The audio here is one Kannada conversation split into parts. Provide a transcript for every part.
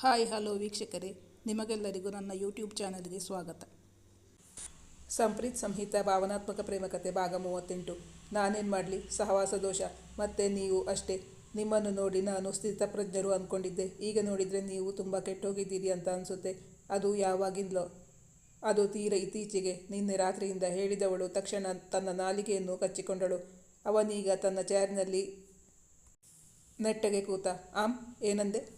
ಹಾಯ್, ಹಲೋ ವೀಕ್ಷಕರೇ. ನಿಮಗೆಲ್ಲರಿಗೂ ನನ್ನ ಯೂಟ್ಯೂಬ್ ಚಾನಲ್ಗೆ ಸ್ವಾಗತ. ಸಂಪ್ರೀತ್ ಸಂಹಿತ ಭಾವನಾತ್ಮಕ ಪ್ರೇಮಕತೆ ಭಾಗ ಮೂವತ್ತೆಂಟು. ನಾನೇನು ಮಾಡಲಿ? ಸಹವಾಸ, ದೋಷ. ಮತ್ತೆ ನೀವು ಅಷ್ಟೇ. ನಿಮ್ಮನ್ನು ನೋಡಿ ನಾನು ಸ್ಥಿತಪ್ರಜ್ಞರು ಅಂದ್ಕೊಂಡಿದ್ದೆ ಈಗ ನೋಡಿದರೆ ನೀವು ತುಂಬ ಕೆಟ್ಟೋಗಿದ್ದೀರಿ ಅಂತ ಅನಿಸುತ್ತೆ. ಅದು ಯಾವಾಗಿಂದಲೋ. ಅದು ತೀರ ಇತ್ತೀಚೆಗೆ. ನಿನ್ನೆ ರಾತ್ರಿಯಿಂದ ಹೇಳಿದವಳು ತಕ್ಷಣ ತನ್ನ ನಾಲಿಗೆಯನ್ನು ಕಚ್ಚಿಕೊಂಡಳು. ಅವನೀಗ ತನ್ನ ಚೇರ್ನಲ್ಲಿ ನೆಟ್ಟಗೆ ಕೂತ, ಆಮ್, ಏನಂದೆ?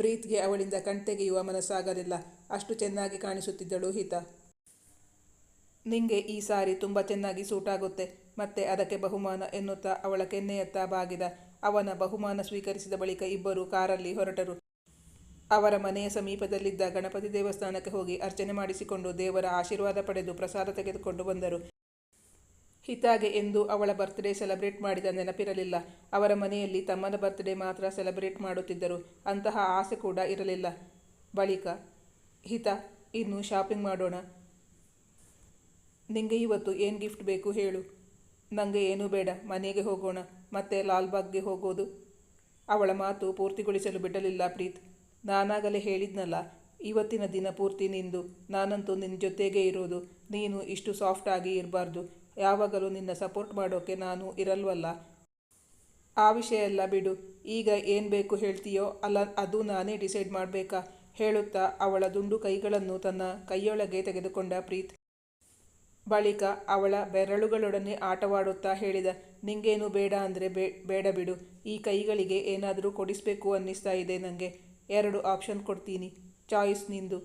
ಪ್ರೀತ್ಗೆ ಅವಳಿಂದ ಕಣ್ತೆಗೆಯುವ ಮನಸ್ಸಾಗಲಿಲ್ಲ. ಅಷ್ಟು ಚೆನ್ನಾಗಿ ಕಾಣಿಸುತ್ತಿದ್ದಳು ಹಿತ. ನಿಂಗೆ ಈ ಸಾರಿ ತುಂಬ ಚೆನ್ನಾಗಿ ಸೂಟ್ ಆಗುತ್ತೆ ಮತ್ತೆ ಅದಕ್ಕೆ ಬಹುಮಾನ ಎನ್ನುತ್ತಾ ಅವಳ ಕೆನ್ನೆಯತ್ತ ಬಾಗಿದ. ಅವನ ಬಹುಮಾನ ಸ್ವೀಕರಿಸಿದ ಬಳಿಕ ಇಬ್ಬರು ಕಾರಲ್ಲಿ ಹೊರಟರು. ಅವರ ಮನೆಯ ಸಮೀಪದಲ್ಲಿದ್ದ ಗಣಪತಿ ದೇವಸ್ಥಾನಕ್ಕೆ ಹೋಗಿ ಅರ್ಚನೆ ಮಾಡಿಸಿಕೊಂಡು ದೇವರ ಆಶೀರ್ವಾದ ಪಡೆದು ಪ್ರಸಾದ ತೆಗೆದುಕೊಂಡು ಬಂದರು. ಹಿತಾಗೆ ಎಂದು ಅವಳ ಬರ್ತ್ಡೇ ಸೆಲೆಬ್ರೇಟ್ ಮಾಡಿದ ನೆನಪಿರಲಿಲ್ಲ. ಅವರ ಮನೆಯಲ್ಲಿ ತಮ್ಮನ ಬರ್ತ್ಡೇ ಮಾತ್ರ ಸೆಲೆಬ್ರೇಟ್ ಮಾಡುತ್ತಿದ್ದರು. ಅಂತಹ ಆಸೆ ಕೂಡ ಇರಲಿಲ್ಲ. ಬಳಿಕ, ಹಿತ, ಇನ್ನು ಶಾಪಿಂಗ್ ಮಾಡೋಣ. ನಿಂಗೆ ಇವತ್ತು ಏನು ಗಿಫ್ಟ್ ಬೇಕು ಹೇಳು. ನನಗೆ ಏನೂ ಬೇಡ. ಮನೆಗೆ ಹೋಗೋಣ. ಮತ್ತೆ ಲಾಲ್ಬಾಗ್ಗೆ ಹೋಗೋದು. ಅವಳ ಮಾತು ಪೂರ್ತಿಗೊಳಿಸಲು ಬಿಡಲಿಲ್ಲ ಪ್ರೀತ್. ನಾನಾಗಲೇ ಹೇಳಿದ್ನಲ್ಲ, ಇವತ್ತಿನ ದಿನ ಪೂರ್ತಿ ನಿಂದು. ನಾನಂತೂ ನಿನ್ನ ಜೊತೆಗೇ ಇರೋದು. ನೀನು ಇಷ್ಟು ಸಾಫ್ಟ್ ಆಗಿ ಇರಬಾರ್ದು. ಯಾವಾಗಲೂ ನಿನ್ನ ಸಪೋರ್ಟ್ ಮಾಡೋಕ್ಕೆ ನಾನು ಇರಲ್ವಲ್ಲ? ಆ ವಿಷಯ ಎಲ್ಲ ಬಿಡು. ಈಗ ಏನು ಬೇಕು ಹೇಳ್ತೀಯೋ ಅಲ್ಲ, ಅದು ನಾನೇ ಡಿಸೈಡ್ ಮಾಡಬೇಕಾ? ಹೇಳುತ್ತಾ ಅವಳ ದುಂಡು ಕೈಗಳನ್ನು ತನ್ನ ಕೈಯೊಳಗೆ ತೆಗೆದುಕೊಂಡ ಪ್ರೀತ್. ಬಳಿಕ ಅವಳ ಬೆರಳುಗಳೊಡನೆ ಆಟವಾಡುತ್ತಾ ಹೇಳಿದ, ನಿಂಗೇನು ಬೇಡ ಅಂದರೆ ಬೇಡ ಬಿಡು. ಈ ಕೈಗಳಿಗೆ ಏನಾದರೂ ಕೊಡಿಸ್ಬೇಕು ಅನ್ನಿಸ್ತಾ ಇದೆ ನನಗೆ ಎರಡು ಆಪ್ಷನ್ ಕೊಡ್ತೀನಿ. ಚಾಯ್ಸ್ ನಿಂದು.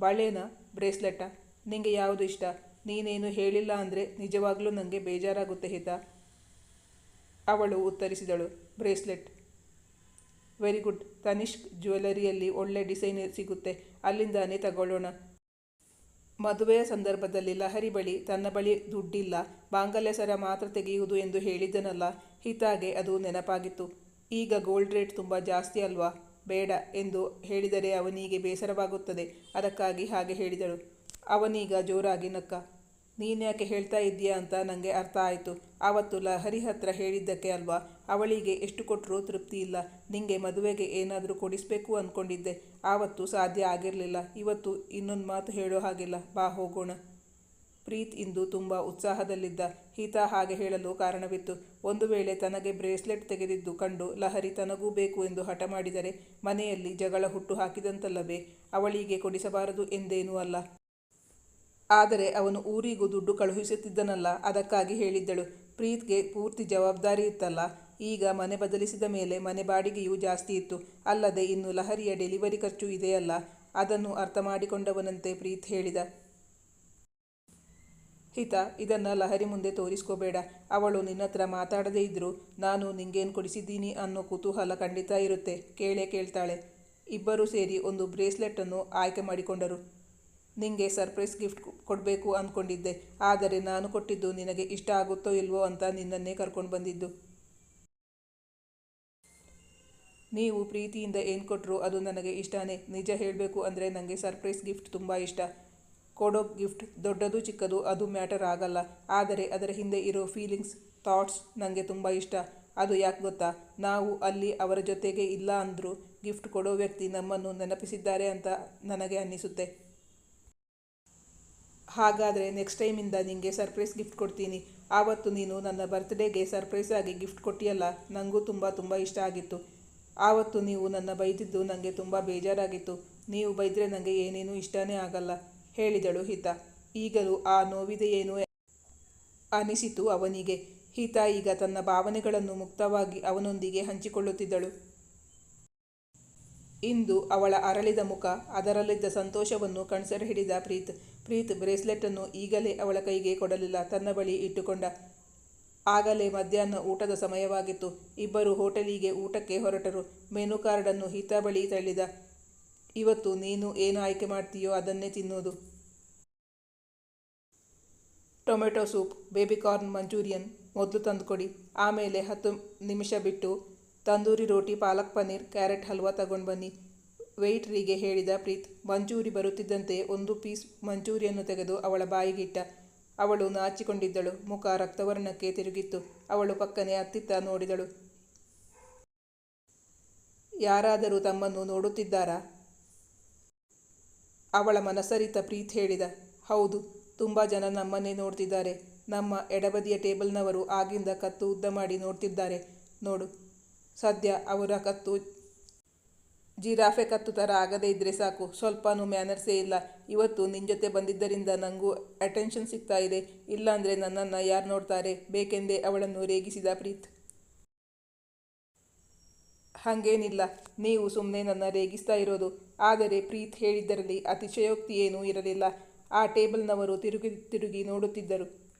ಬಳೆನಾ? ಬ್ರೇಸ್ಲೆಟಾ? ನಿಂಗೆ ಯಾವುದು ಇಷ್ಟ? ನೀನೇನು ಹೇಳಿಲ್ಲ ಅಂದರೆ ನಿಜವಾಗಲೂ ನನಗೆ ಬೇಜಾರಾಗುತ್ತೆ ಹಿತ. ಅವಳು ಉತ್ತರಿಸಿದಳು, ಬ್ರೇಸ್ಲೆಟ್. ವೆರಿ ಗುಡ್ ತನಿಷ್ಕ್ ಜ್ಯುವೆಲರಿಯಲ್ಲಿ ಒಳ್ಳೆ ಡಿಸೈನ್ ಸಿಗುತ್ತೆ. ಅಲ್ಲಿಂದಾನೇ ತಗೊಳ್ಳೋಣ. ಮದುವೆಯ ಸಂದರ್ಭದಲ್ಲಿ ಲಹರಿ ಬಳಿ ತನ್ನ ಬಳಿ ದುಡ್ಡಿಲ್ಲ. ಬಾಂಗಲ್ಯ ಸರ ಮಾತ್ರ ತೆಗೆಯುವುದು ಎಂದು ಹೇಳಿದ್ದನಲ್ಲ. ಹಿತಾಗೆ ಅದು ನೆನಪಾಗಿತ್ತು. ಈಗ ಗೋಲ್ಡ್ ರೇಟ್ ತುಂಬ ಜಾಸ್ತಿ ಅಲ್ವಾ? ಬೇಡ ಎಂದು ಹೇಳಿದರೆ ಅವನಿಗೆ ಬೇಸರವಾಗುತ್ತದೆ. ಅದಕ್ಕಾಗಿ ಹಾಗೆ ಹೇಳಿದಳು. ಅವನೀಗ ಜೋರಾಗಿ ನಕ್ಕ ನೀನ್ಯಾಕೆ ಹೇಳ್ತಾ ಇದ್ದೀಯಾ ಅಂತ ನನಗೆ ಅರ್ಥ ಆಯಿತು. ಆವತ್ತು ಲಹರಿ ಹತ್ರ ಹೇಳಿದ್ದಕ್ಕೆ ಅಲ್ವಾ? ಅವಳಿಗೆ ಎಷ್ಟು ಕೊಟ್ಟರೂ ತೃಪ್ತಿ ಇಲ್ಲ. ನಿಂಗೆ ಮದುವೆಗೆ ಏನಾದರೂ ಕೊಡಿಸ್ಬೇಕು ಅಂದ್ಕೊಂಡಿದ್ದೆ ಆವತ್ತು ಸಾಧ್ಯ ಆಗಿರಲಿಲ್ಲ. ಇವತ್ತು ಇನ್ನೊಂದು ಮಾತು ಹೇಳೋ ಹಾಗಿಲ್ಲ. ಬಾ, ಹೋಗೋಣ. ಪ್ರೀತ್ ಇಂದು ತುಂಬ ಉತ್ಸಾಹದಲ್ಲಿದ್ದ. ಹಿತ ಹಾಗೆ ಹೇಳಲು ಕಾರಣವಿತ್ತು. ಒಂದು ವೇಳೆ ತನಗೆ ಬ್ರೇಸ್ಲೆಟ್ ತೆಗೆದಿದ್ದು ಕಂಡು ಲಹರಿ ತನಗೂ ಬೇಕು ಎಂದು ಹಠ ಮಾಡಿದರೆ ಮನೆಯಲ್ಲಿ ಜಗಳ ಹುಟ್ಟು ಹಾಕಿದಂತಲ್ಲವೇ? ಅವಳಿಗೆ ಕೊಡಿಸಬಾರದು ಎಂದೇನೂ ಅಲ್ಲ. ಆದರೆ ಅವನು ಊರಿಗೂ ದುಡ್ಡು ಕಳುಹಿಸುತ್ತಿದ್ದನಲ್ಲ, ಅದಕ್ಕಾಗಿ ಹೇಳಿದ್ದಳು. ಪ್ರೀತ್ಗೆ ಪೂರ್ತಿ ಜವಾಬ್ದಾರಿ ಇತ್ತಲ್ಲ. ಈಗ ಮನೆ ಬದಲಿಸಿದ ಮೇಲೆ ಮನೆ ಬಾಡಿಗೆಯೂ ಜಾಸ್ತಿ ಇತ್ತು. ಅಲ್ಲದೆ ಇನ್ನು ಲಹರಿಯ ಡೆಲಿವರಿ ಖರ್ಚು ಇದೆಯಲ್ಲ, ಅದನ್ನು ಅರ್ಥ ಮಾಡಿಕೊಂಡವನಂತೆ ಪ್ರೀತ್ ಹೇಳಿದ. ಹಿತ, ಇದನ್ನು ಲಹರಿ ಮುಂದೆ ತೋರಿಸ್ಕೋಬೇಡ. ಅವಳು ನಿನ್ನ ಹತ್ರ ಮಾತಾಡದೇ ಇದ್ದರೂ ನಾನು ನಿಂಗೇನು ಕೊಡಿಸಿದ್ದೀನಿ ಅನ್ನೋ ಕುತೂಹಲ ಖಂಡಿತ ಇರುತ್ತೆ, ಕೇಳೇ ಕೇಳ್ತಾಳೆ. ಇಬ್ಬರೂ ಸೇರಿ ಒಂದು ಬ್ರೇಸ್ಲೆಟನ್ನು ಆಯ್ಕೆ ಮಾಡಿಕೊಂಡರು. ನಿಂಗೆ ಸರ್ಪ್ರೈಸ್ ಗಿಫ್ಟ್ ಕೊಡಬೇಕು ಅಂದ್ಕೊಂಡಿದ್ದೆ ಆದರೆ ನಾನು ಕೊಟ್ಟಿದ್ದು ನಿನಗೆ ಇಷ್ಟ ಆಗುತ್ತೋ ಇಲ್ವೋ ಅಂತ ನಿನ್ನನ್ನೇ ಕರ್ಕೊಂಡು ಬಂದಿದ್ದು. ನೀವು ಪ್ರೀತಿಯಿಂದ ಏನು ಕೊಟ್ಟರು ಅದು ನನಗೆ ಇಷ್ಟನೇ. ನಿಜ ಹೇಳಬೇಕು ಅಂದರೆ ನನಗೆ ಸರ್ಪ್ರೈಸ್ ಗಿಫ್ಟ್ ತುಂಬ ಇಷ್ಟ. ಕೊಡೋ ಗಿಫ್ಟ್ ದೊಡ್ಡದು ಚಿಕ್ಕದು ಅದು ಮ್ಯಾಟರ್ ಆಗಲ್ಲ. ಆದರೆ ಅದರ ಹಿಂದೆ ಇರೋ ಫೀಲಿಂಗ್ಸ್, ಥಾಟ್ಸ್ ನನಗೆ ತುಂಬ ಇಷ್ಟ. ಅದು ಯಾಕೆ ಗೊತ್ತಾ? ನಾವು ಅಲ್ಲಿ ಅವರ ಜೊತೆಗೆ ಇಲ್ಲ ಅಂದರೂ ಗಿಫ್ಟ್ ಕೊಡೋ ವ್ಯಕ್ತಿ ನಮ್ಮನ್ನು ನೆನಪಿಸಿದ್ದಾರೆ ಅಂತ ನನಗೆ ಅನ್ನಿಸುತ್ತೆ. ಹಾಗಾದರೆ ನೆಕ್ಸ್ಟ್ ಟೈಮಿಂದ ನಿನಗೆ ಸರ್ಪ್ರೈಸ್ ಗಿಫ್ಟ್ ಕೊಡ್ತೀನಿ. ಆವತ್ತು ನೀನು ನನ್ನ ಬರ್ತ್ಡೇಗೆ ಸರ್ಪ್ರೈಸ್ ಆಗಿ ಗಿಫ್ಟ್ ಕೊಟ್ಟಿಯಲ್ಲ ನನಗೂ ತುಂಬ ತುಂಬ ಇಷ್ಟ ಆಗಿತ್ತು. ಆವತ್ತು ನೀವು ನನ್ನ ಬೈದಿದ್ದು ನನಗೆ ತುಂಬ ಬೇಜಾರಾಗಿತ್ತು. ನೀವು ಬೈದರೆ ನನಗೆ ಏನೇನೂ ಇಷ್ಟನೇ ಆಗಲ್ಲ, ಹೇಳಿದಳು ಹಿತ. ಈಗಲೂ ಆ ನೋವಿದೆಯೇನು ಅನಿಸಿತು ಅವನಿಗೆ. ಹಿತ ಈಗ ತನ್ನ ಭಾವನೆಗಳನ್ನು ಮುಕ್ತವಾಗಿ ಅವನೊಂದಿಗೆ ಹಂಚಿಕೊಳ್ಳುತ್ತಿದ್ದಳು. ಇಂದು ಅವಳ ಅರಳಿದ ಮುಖ, ಅದರಲ್ಲಿದ್ದ ಸಂತೋಷವನ್ನು ಕಣ್ಸೆರೆ ಹಿಡಿದ ಪ್ರೀತ್. ಪ್ರೀತ್ ಬ್ರೇಸ್ಲೆಟನ್ನು ಈಗಲೇ ಅವಳ ಕೈಗೆ ಕೊಡಲಿಲ್ಲ, ತನ್ನ ಬಳಿ ಇಟ್ಟುಕೊಂಡ. ಆಗಲೇ ಮಧ್ಯಾಹ್ನ ಊಟದ ಸಮಯವಾಗಿತ್ತು. ಇಬ್ಬರು ಹೋಟೆಲಿಗೆ ಊಟಕ್ಕೆ ಹೊರಟರು. ಮೆನು ಕಾರ್ಡನ್ನು ಹಿತ ಬಳಿ ತಳ್ಳಿದ. ಇವತ್ತು ನೀನು ಏನು ಆಯ್ಕೆ ಮಾಡ್ತೀಯೋ ಅದನ್ನೇ ತಿನ್ನೋದು. ಟೊಮೆಟೊ ಸೂಪ್ ಬೇಬಿಕಾರ್ನ್ ಮಂಚೂರಿಯನ್ ಮೊದಲು ತಂದುಕೊಡಿ. ಆಮೇಲೆ ಹತ್ತು ನಿಮಿಷ ಬಿಟ್ಟು ತಂದೂರಿ ರೋಟಿ, ಪಾಲಕ್ ಪನ್ನೀರ್, ಕ್ಯಾರೆಟ್ ಹಲ್ವಾ ತಗೊಂಡು ಬನ್ನಿ. ವೆಯ್ಟ್ರಿಗೆ ಹೇಳಿದ ಪ್ರೀತ್, ಮಂಜೂರಿ ಬರುತ್ತಿದ್ದಂತೆ ಒಂದು ಪೀಸ್ ಮಂಜೂರಿಯನ್ನು ತೆಗೆದು ಅವಳ ಬಾಯಿಗಿಟ್ಟ ಅವಳು ನಾಚಿಕೊಂಡಿದ್ದಳು. ಮುಖ ರಕ್ತವರ್ಣಕ್ಕೆ ತಿರುಗಿತ್ತು. ಅವಳು ಪಕ್ಕನೆ ಅತ್ತಿತ್ತ ನೋಡಿದಳು. ಯಾರಾದರೂ ತಮ್ಮನ್ನು ನೋಡುತ್ತಿದ್ದಾರಾ? ಅವಳ ಮನಸರಿತ ಪ್ರೀತ್ ಹೇಳಿದ. ಹೌದು, ತುಂಬ ಜನ ನಮ್ಮನ್ನೇ ನೋಡ್ತಿದ್ದಾರೆ. ನಮ್ಮ ಎಡಬದಿಯ ಟೇಬಲ್ನವರು ಆಗಿಂದ ಕತ್ತು ಉದ್ದ ಮಾಡಿ ನೋಡ್ತಿದ್ದಾರೆ. ನೋಡು. ಸದ್ಯ ಅವರ ಕತ್ತು ಜಿರಾಫೆ ಕತ್ತು ಥರ ಆಗದೇ ಇದ್ದರೆ ಸಾಕು. ಸ್ವಲ್ಪನೂ ಮ್ಯಾನರ್ಸೇ ಇಲ್ಲ. ಇವತ್ತು ನಿನ್ನ ಜೊತೆ ಬಂದಿದ್ದರಿಂದ ನನಗೂ ಅಟೆನ್ಷನ್ ಸಿಗ್ತಾ ಇದೆ. ಇಲ್ಲಾಂದರೆ ನನ್ನನ್ನು ಯಾರು ನೋಡ್ತಾರೆ? ಬೇಕೆಂದೇ ಅವಳನ್ನು ರೇಗಿಸಿದ ಪ್ರೀತ್. ಹಾಗೇನಿಲ್ಲ. ನೀವು ಸುಮ್ಮನೆ ನನ್ನ ರೇಗಿಸ್ತಾ ಇರೋದು. ಆದರೆ ಪ್ರೀತ್ ಹೇಳಿದ್ದರಲ್ಲಿ ಅತಿಶಯೋಕ್ತಿ ಏನೂ ಇರಲಿಲ್ಲ. ಆ ಟೇಬಲ್ನವರು ತಿರುಗಿ ತಿರುಗಿ ನೋಡುತ್ತಿದ್ದರು.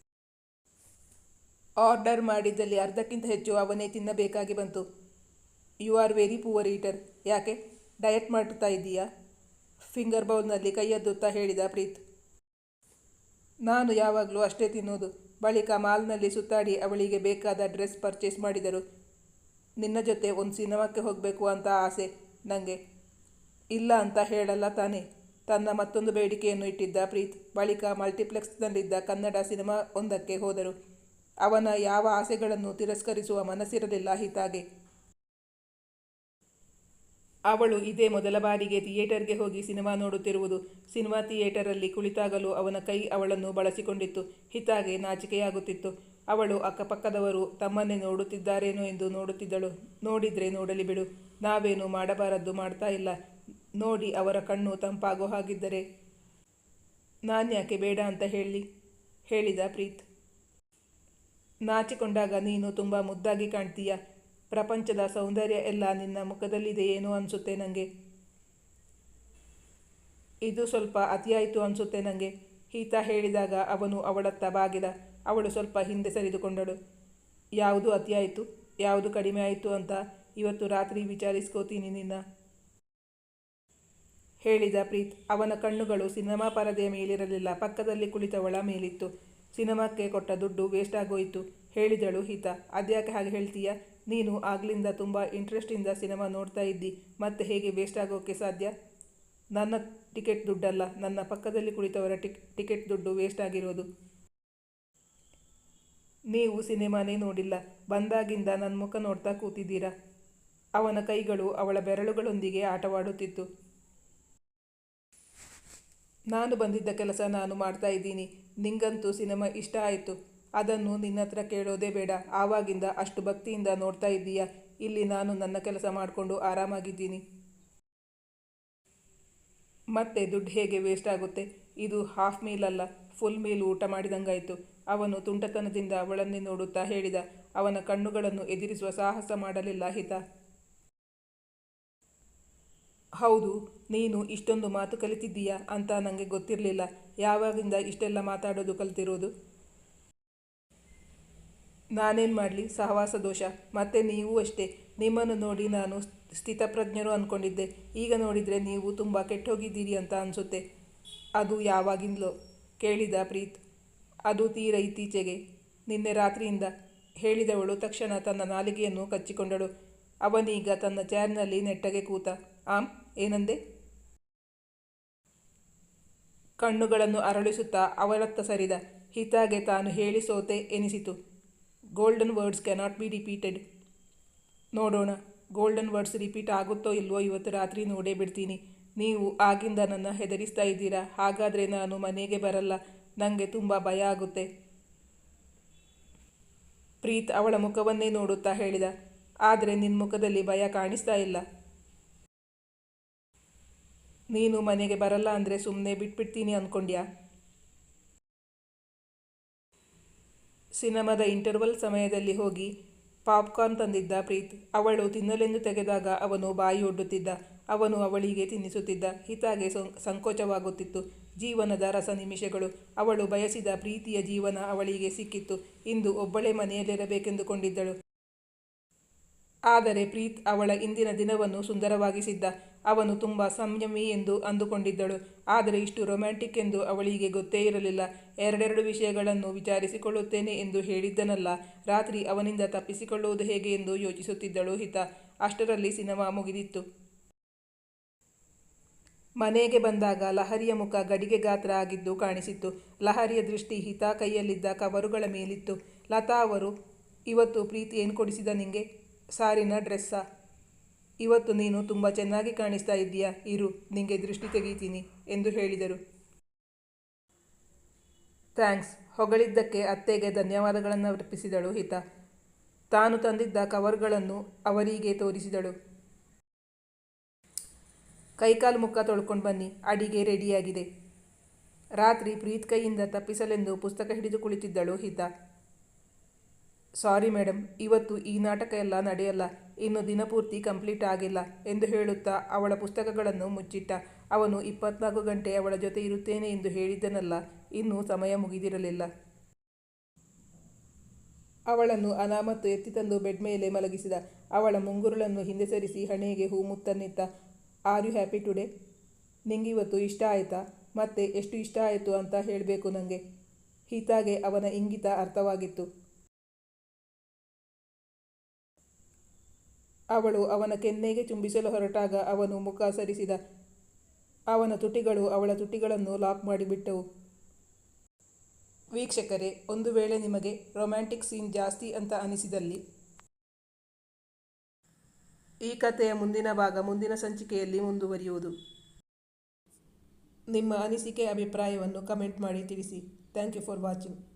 ಆರ್ಡರ್ ಮಾಡಿದ್ದಲ್ಲಿ ಅರ್ಧಕ್ಕಿಂತ ಹೆಚ್ಚು ಅವನೇ ತಿನ್ನಬೇಕಾಗಿ ಬಂತು. You are very poor eater ಯಾಕೆ? ಡಯಟ್ ಮಾಡ್ತಾ ಇದ್ದೀಯಾ ಫಿಂಗರ್ ಬೌಲ್ನಲ್ಲಿ ಕೈಯದ್ದುತ್ತಾ ಹೇಳಿದ ಪ್ರೀತ್. ನಾನು ಯಾವಾಗಲೂ ಅಷ್ಟೇ ತಿನ್ನೋದು ಬಳಿಕ ಮಾಲ್ನಲ್ಲಿ ಸುತ್ತಾಡಿ ಅವಳಿಗೆ ಬೇಕಾದ ಡ್ರೆಸ್ ಪರ್ಚೇಸ್ ಮಾಡಿದರು. ನಿನ್ನ ಜೊತೆ ಒಂದು ಸಿನಿಮಾಕ್ಕೆ ಹೋಗಬೇಕು ಅಂತ ಆಸೆ. ನನಗೆ ಇಲ್ಲ ಅಂತ ಹೇಳಲ್ಲ ತಾನೇ. ತನ್ನ ಮತ್ತೊಂದು ಬೇಡಿಕೆಯನ್ನು ಇಟ್ಟಿದ್ದ ಪ್ರೀತ್. ಬಳಿಕ ಮಲ್ಟಿಪ್ಲೆಕ್ಸ್ನಲ್ಲಿದ್ದ ಕನ್ನಡ ಸಿನಿಮಾ ಒಂದಕ್ಕೆ ಹೋದರು. ಅವನ ಯಾವ ಆಸೆಗಳನ್ನು ತಿರಸ್ಕರಿಸುವ ಮನಸ್ಸಿರಲಿಲ್ಲ ಹಿತಾಗೆ. ಅವಳು ಇದೇ ಮೊದಲ ಬಾರಿಗೆ ಥಿಯೇಟರ್ಗೆ ಹೋಗಿ ಸಿನಿಮಾ ನೋಡುತ್ತಿರುವುದು. ಸಿನಿಮಾ ಥಿಯೇಟರಲ್ಲಿ ಕುಳಿತಾಗಲೂ ಅವನ ಕೈ ಅವಳನ್ನು ಬಳಸಿಕೊಂಡಿತ್ತು. ಹಿತಾಗೆ ನಾಚಿಕೆಯಾಗುತ್ತಿತ್ತು. ಅವಳು ಅಕ್ಕಪಕ್ಕದವರು ತಮ್ಮನ್ನೇ ನೋಡುತ್ತಿದ್ದಾರೇನೋ ಎಂದು ನೋಡುತ್ತಿದ್ದಳು. ನೋಡಿದ್ರೆ ನೋಡಲಿ ಬಿಡು. ನಾವೇನು ಮಾಡಬಾರದ್ದು ಮಾಡ್ತಾ ಇಲ್ಲ. ನೋಡಿ ಅವರ ಕಣ್ಣು ತಂಪಾಗೋ ಹಾಗಿದ್ದರೆ. ನಾನ್ಯಾಕೆ ಬೇಡ ಅಂತ ಹೇಳಿ, ಹೇಳಿದ ಪ್ರೀತ್. ನಾಚಿಕೊಂಡಾಗ ನೀನು ತುಂಬ ಮುದ್ದಾಗಿ ಕಾಣ್ತೀಯ. ಪ್ರಪಂಚದ ಸೌಂದರ್ಯ ಎಲ್ಲ ನಿನ್ನ ಮುಖದಲ್ಲಿದೆ ಏನೋ ಅನಿಸುತ್ತೆ ನನಗೆ ಇದು ಸ್ವಲ್ಪ ಅತಿಯಾಯಿತು ಅನಿಸುತ್ತೆ ನನಗೆ ಈತ ಹೇಳಿದಾಗ ಅವನು ಅವಳತ್ತ ಬಾಗಿದ. ಅವಳು ಸ್ವಲ್ಪ ಹಿಂದೆ ಸರಿದುಕೊಂಡಳು. ಯಾವುದು ಅತಿಯಾಯಿತು? ಯಾವುದು ಕಡಿಮೆ ಆಯಿತು ಅಂತ ಇವತ್ತು ರಾತ್ರಿ ವಿಚಾರಿಸ್ಕೋತೀನಿ ನಿನ್ನ. ಹೇಳಿದ ಪ್ರೀತ್, ಅವನ ಕಣ್ಣುಗಳು ಸಿನಿಮಾ ಪರದೆಯ ಮೇಲಿರಲಿಲ್ಲ. ಪಕ್ಕದಲ್ಲಿ ಕುಳಿತವಳ ಮೇಲಿತ್ತು. ಸಿನಿಮಾಕ್ಕೆ ಕೊಟ್ಟ ದುಡ್ಡು ವೇಸ್ಟ್ ಆಗೋಯಿತು. ಹೇಳಿದಳು ಹಿತ. ಅದ್ಯಾಕೆ ಹಾಗೆ ಹೇಳ್ತೀಯ? ನೀನು ಆಗ್ಲಿಂದ ತುಂಬ ಇಂಟ್ರೆಸ್ಟಿಂದ ಸಿನಿಮಾ ನೋಡ್ತಾ ಇದ್ದಿ. ಮತ್ತೆ ಹೇಗೆ ವೇಸ್ಟ್ ಆಗೋಕ್ಕೆ ಸಾಧ್ಯ? ನನ್ನ ಟಿಕೆಟ್ ದುಡ್ಡಲ್ಲ. ನನ್ನ ಪಕ್ಕದಲ್ಲಿ ಕುಳಿತವರ ಟಿಕ್ ಟಿಕೆಟ್ ದುಡ್ಡು ವೇಸ್ಟ್ ಆಗಿರೋದು. ನೀವು ಸಿನಿಮಾನೇ ನೋಡಿಲ್ಲ. ಬಂದಾಗಿಂದ ನನ್ನ ಮುಖ ನೋಡ್ತಾ ಕೂತಿದ್ದೀರಾ? ಅವನ ಕೈಗಳು ಅವಳ ಬೆರಳುಗಳೊಂದಿಗೆ ಆಟವಾಡುತ್ತಿತ್ತು. ನಾನು ಬಂದಿದ್ದ ಕೆಲಸ ನಾನು ಮಾಡ್ತಾ ಇದ್ದೀನಿ. ನಿಂಗಂತೂ ಸಿನಿಮಾ ಇಷ್ಟ ಆಯಿತು. ಅದನ್ನು ನಿನ್ನತ್ರ ಕೇಳೋದೇ ಬೇಡ. ಆವಾಗಿಂದ ಅಷ್ಟು ಭಕ್ತಿಯಿಂದ ನೋಡ್ತಾ ಇದ್ದೀಯಾ? ಇಲ್ಲಿ ನಾನು ನನ್ನ ಕೆಲಸ ಮಾಡಿಕೊಂಡು ಆರಾಮಾಗಿದ್ದೀನಿ. ಮತ್ತೆ ದುಡ್ಡು ಹೇಗೆ ವೇಸ್ಟ್ ಆಗುತ್ತೆ? ಇದು ಹಾಫ್ ಮೀಲ್ ಅಲ್ಲ ಫುಲ್ ಮೀಲ್ ಊಟ ಮಾಡಿದಂಗಾಯಿತು. ಅವನು ತುಂಟತನದಿಂದ ಅವಳನ್ನೇ ನೋಡುತ್ತಾ ಹೇಳಿದ, ಅವನ ಕಣ್ಣುಗಳನ್ನು ಎದುರಿಸುವ ಸಾಹಸ ಮಾಡಲಿಲ್ಲ ಹಿತ. ಹೌದು, ನೀನು ಇಷ್ಟೊಂದು ಮಾತು ಕಲಿತಿದ್ದೀಯಾ ಅಂತ ನನಗೆ ಗೊತ್ತಿರಲಿಲ್ಲ. ಯಾವಾಗಿಂದ ಇಷ್ಟೆಲ್ಲ ಮಾತಾಡೋದು ಕಲ್ತಿರೋದು? ನಾನೇನು ಮಾಡಲಿ? ಸಹವಾಸ, ದೋಷ. ಮತ್ತೆ ನೀವು ಅಷ್ಟೇ. ನಿಮ್ಮನ್ನು ನೋಡಿ ನಾನು ಸ್ಥಿತಪ್ರಜ್ಞರು ಅಂದ್ಕೊಂಡಿದ್ದೆ ಈಗ ನೋಡಿದರೆ ನೀವು ತುಂಬ ಕೆಟ್ಟೋಗಿದ್ದೀರಿ ಅಂತ ಅನಿಸುತ್ತೆ. ಅದು ಯಾವಾಗಿಂದಲೋ ಕೇಳಿದ ಪ್ರೀತ್. ಅದು ತೀರ ಇತ್ತೀಚೆಗೆ. ನಿನ್ನೆ ರಾತ್ರಿಯಿಂದ ಹೇಳಿದವಳು ತಕ್ಷಣ ತನ್ನ ನಾಲಿಗೆಯನ್ನು ಕಚ್ಚಿಕೊಂಡಳು. ಅವನೀಗ ತನ್ನ ಚೇರ್ನಲ್ಲಿ ನೆಟ್ಟಗೆ ಕೂತ ಆಮ್ ಏನಂದೆ? ಕಣ್ಣುಗಳನ್ನು ಅರಳಿಸುತ್ತಾ ಅವರತ್ತ ಸರಿದ. ಹಿತಾಗೆ ತಾನು ಹೇಳಿಸೋತೆ ಎನಿಸಿತು. Golden words cannot be repeated ನೋಡೋಣ. ಗೋಲ್ಡನ್ ವರ್ಡ್ಸ್ ರಿಪೀಟ್ ಆಗುತ್ತೋ ಇಲ್ವೋ ಇವತ್ತು ರಾತ್ರಿ ನೋಡೇ ಬಿಡ್ತೀನಿ. ನೀವು ಆಗಿಂದ ನನ್ನ ಹೆದರಿಸ್ತಾ ಇದ್ದೀರಾ? ಹಾಗಾದರೆ ನಾನು ಮನೆಗೆ ಬರಲ್ಲ. ನನಗೆ ತುಂಬ ಭಯ ಆಗುತ್ತೆ. ಪ್ರೀತ್ ಅವಳ ಮುಖವನ್ನೇ ನೋಡುತ್ತಾ ಹೇಳಿದ. ಆದರೆ ನಿನ್ನ ಮುಖದಲ್ಲಿ ಭಯ ಕಾಣಿಸ್ತಾ ಇಲ್ಲ. ನೀನು ಮನೆಗೆ ಬರಲ್ಲ ಅಂದರೆ ಸುಮ್ಮನೆ ಬಿಟ್ಬಿಡ್ತೀನಿ ಅಂದ್ಕೊಂಡ್ಯಾ ಸಿನಿಮಾದ ಇಂಟರ್ವಲ್ ಸಮಯದಲ್ಲಿ ಹೋಗಿ ಪಾಪ್ಕಾರ್ನ್ ತಂದಿದ್ದ ಪ್ರೀತ್. ಅವಳು ತಿನ್ನಲೆಂದು ತೆಗೆದಾಗ ಅವನು ಬಾಯಿ ಒಡ್ಡುತ್ತಿದ್ದ. ಅವನು ಅವಳಿಗೆ ತಿನ್ನಿಸುತ್ತಿದ್ದ. ಹಿತಾಗೆ ಸಂಕೋಚವಾಗುತ್ತಿತ್ತು. ಜೀವನದ ರಸ ನಿಮಿಷಗಳು ಅವಳು ಬಯಸಿದ ಪ್ರೀತಿಯ ಜೀವನ ಅವಳಿಗೆ ಸಿಕ್ಕಿತ್ತು. ಇಂದು ಒಬ್ಬಳೇ ಮನೆಯಲ್ಲಿರಬೇಕೆಂದುಕೊಂಡಿದ್ದಳು. ಆದರೆ ಪ್ರೀತ್ ಅವಳ ಇಂದಿನ ದಿನವನ್ನು ಸುಂದರವಾಗಿಸಿದ್ದ. ಅವನು ತುಂಬ ಸಂಯಮಿ ಎಂದು ಅಂದುಕೊಂಡಿದ್ದಳು. ಆದರೆ ಇಷ್ಟು ರೊಮ್ಯಾಂಟಿಕ್ ಎಂದು ಅವಳಿಗೆ ಗೊತ್ತೇ ಇರಲಿಲ್ಲ. ಎರಡೆರಡು ವಿಷಯಗಳನ್ನು ವಿಚಾರಿಸಿಕೊಳ್ಳುತ್ತೇನೆ ಎಂದು ಹೇಳಿದ್ದನಲ್ಲ. ರಾತ್ರಿ ಅವನಿಂದ ತಪ್ಪಿಸಿಕೊಳ್ಳುವುದು ಹೇಗೆ ಎಂದು ಯೋಚಿಸುತ್ತಿದ್ದಳು ಹಿತ. ಅಷ್ಟರಲ್ಲಿ ಸಿನಿಮಾ ಮುಗಿದಿತ್ತು. ಮನೆಗೆ ಬಂದಾಗ ಲಹರಿಯ ಮುಖ ಗಡಿಗೆ ಗಾತ್ರ ಆಗಿದ್ದು ಕಾಣಿಸಿತ್ತು. ಲಹರಿಯ ದೃಷ್ಟಿ ಹಿತ ಕೈಯಲ್ಲಿದ್ದ ಕವರುಗಳ ಮೇಲಿತ್ತು. ಲತಾ ಅವರು, ಇವತ್ತು ಪ್ರೀತಿ ಏನು ಕೊಡಿಸಿದ ನಿಂಗೆ? ಸಾರಿನ ಡ್ರೆಸ್ಸಾ? ಇವತ್ತು ನೀನು ತುಂಬ ಚೆನ್ನಾಗಿ ಕಾಣಿಸ್ತಾ ಇದ್ದೀಯಾ? ಇರು, ನಿಂಗೆ ದೃಷ್ಟಿ ತೆಗೀತೀನಿ ಎಂದು ಹೇಳಿದರು. ಥ್ಯಾಂಕ್ಸ್, ಹೊಗಳಿದ್ದಕ್ಕೆ ಅತ್ತೆಗೆ ಧನ್ಯವಾದಗಳನ್ನು ಅರ್ಪಿಸಿದಳು ಹಿತ. ತಾನು ತಂದಿದ್ದ ಕವರ್ಗಳನ್ನು ಅವರಿಗೆ ತೋರಿಸಿದಳು. ಕೈಕಾಲು ಮುಖ ತೊಳ್ಕೊಂಡು ಬನ್ನಿ, ಅಡಿಗೆ ರೆಡಿಯಾಗಿದೆ. ರಾತ್ರಿ ಪ್ರೀತ್ ಕೈಯಿಂದ ತಪ್ಪಿಸಲೆಂದು ಪುಸ್ತಕ ಹಿಡಿದು ಕುಳಿತಿದ್ದಳು ಹಿತ. ಸಾರಿ ಮೇಡಮ್ ಇವತ್ತು ಈ ನಾಟಕ ಎಲ್ಲ ನಡೆಯಲ್ಲ, ಇನ್ನು ದಿನಪೂರ್ತಿ ಕಂಪ್ಲೀಟ್ ಆಗಿಲ್ಲ ಎಂದು ಹೇಳುತ್ತಾ ಅವಳ ಪುಸ್ತಕಗಳನ್ನು ಮುಚ್ಚಿಟ್ಟ. ಅವನು ಇಪ್ಪತ್ನಾಲ್ಕು ಗಂಟೆ ಅವಳ ಜೊತೆ ಇರುತ್ತೇನೆ ಎಂದು ಹೇಳಿದ್ದನಲ್ಲ, ಇನ್ನೂ ಸಮಯ ಮುಗಿದಿರಲಿಲ್ಲ. ಅವಳನ್ನು ಅನಾಮತ್ತು ಎತ್ತಿ ತಂದು ಬೆಡ್ ಮೇಲೆ ಮಲಗಿಸಿದ. ಅವಳ ಮುಂಗುರುಳನ್ನು ಹಿಂದೆ ಸರಿಸಿ ಹಣೆಗೆ ಹೂ ಮುತ್ತನ್ನಿತ್ತ ಆರ್ ಯು ಹ್ಯಾಪಿ ಟುಡೇ? ನಿಂಗಿವತ್ತು ಇಷ್ಟ ಆಯಿತಾ? ಮತ್ತೆ ಎಷ್ಟು ಇಷ್ಟ ಆಯಿತು ಅಂತ ಹೇಳಬೇಕು ನನಗೆ ಹೀತಾಗೆ ಅವನ ಇಂಗಿತ ಅರ್ಥವಾಗಿತ್ತು. ಅವಳು ಅವನ ಕೆನ್ನೆಗೆ ಚುಂಬಿಸಲು ಹೊರಟಾಗ ಅವನು ಮುಖ ಸರಿಸಿದ. ಅವನ ತುಟಿಗಳು ಅವಳ ತುಟಿಗಳನ್ನು ಲಾಕ್ ಮಾಡಿಬಿಟ್ಟವು. ವೀಕ್ಷಕರೇ, ಒಂದು ವೇಳೆ ನಿಮಗೆ ರೊಮ್ಯಾಂಟಿಕ್ ಸೀನ್ ಜಾಸ್ತಿ ಅಂತ ಅನಿಸಿದಲ್ಲಿ ಈ ಕಥೆಯ ಮುಂದಿನ ಭಾಗ ಮುಂದಿನ ಸಂಚಿಕೆಯಲ್ಲಿ ಮುಂದುವರಿಯುವುದು. ನಿಮ್ಮ ಅನಿಸಿಕೆ, ಅಭಿಪ್ರಾಯವನ್ನು ಕಮೆಂಟ್ ಮಾಡಿ ತಿಳಿಸಿ. Thank you for watching.